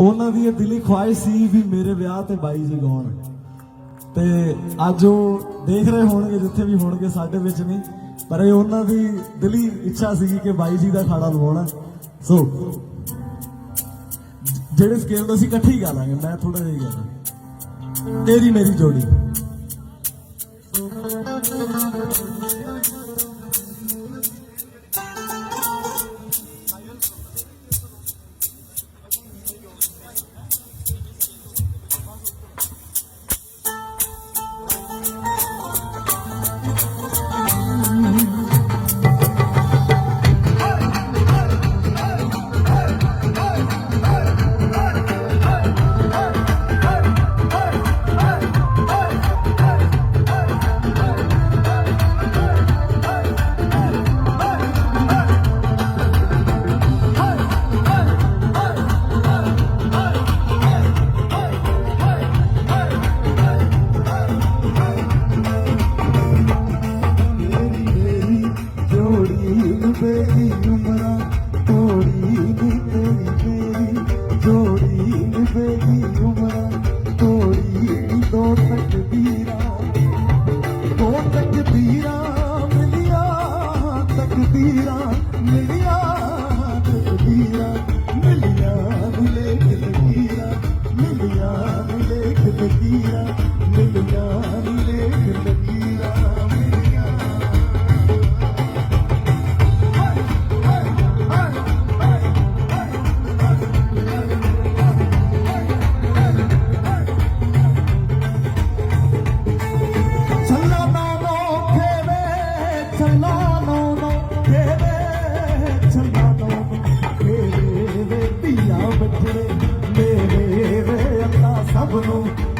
ਉਹਨਾਂ ਦੀ ਇਹ ਦਿਲੀ ਖੁਆਇਸ਼ ਸੀ ਵੀ ਮੇਰੇ ਵਿਆਹ ਤੇ ਬਾਈ ਜੀ ਗਾਉਣ। ਤੇ ਅੱਜ ਉਹ ਦੇਖ ਰਹੇ ਹੋਣਗੇ ਜਿੱਥੇ ਵੀ ਹੋਣਗੇ ਸਾਡੇ ਵਿੱਚ ਨਹੀਂ ਪਰ ਇਹ ਉਹਨਾਂ ਦੀ ਦਿਲੀ ਇੱਛਾ ਸੀ ਕਿ ਬਾਈ ਜੀ ਦਾ ਖਾੜਾ ਲਵਾਉਣਾ। ਸੋ ਜਿਹੜੇ ਸਕੇਲ ਤੋਂ ਅਸੀਂ ਇਕੱਠੇ ਹੀ ਗਾ ਲਾਂਗੇ, ਮੈਂ ਥੋੜਾ ਜਿਹਾ ਹੀ ਗਾਣਾ ਤੇਰੀ ਮੇਰੀ ਜੋੜੀ। ਬੇਰੀ ਉਮਰਾਂ ਤੋੜੀ ਨੀ ਤੇਰੀ ਮੇਰੀ ਜੋੜੀ ਨੂੰ ਬੇਰੀ ਉਮਰਾਂ, ਤੋੜੀ ਨੀ ਦੋ ਤਕਦੀਰਾਂ ਦੋ ਤਕਦੀਰਾਂ ਮਿਲਿਆ ਤਕਦੀਰਾਂ ਮਿਲੀਆਂ ਤਕਦੀਰਾਂ ਮਿਲਿਆ ਨੂੰ ਲੇਖ ਲਕੀਰਾਂ ਮਿਲੀਆਂ ਨੂੰ blue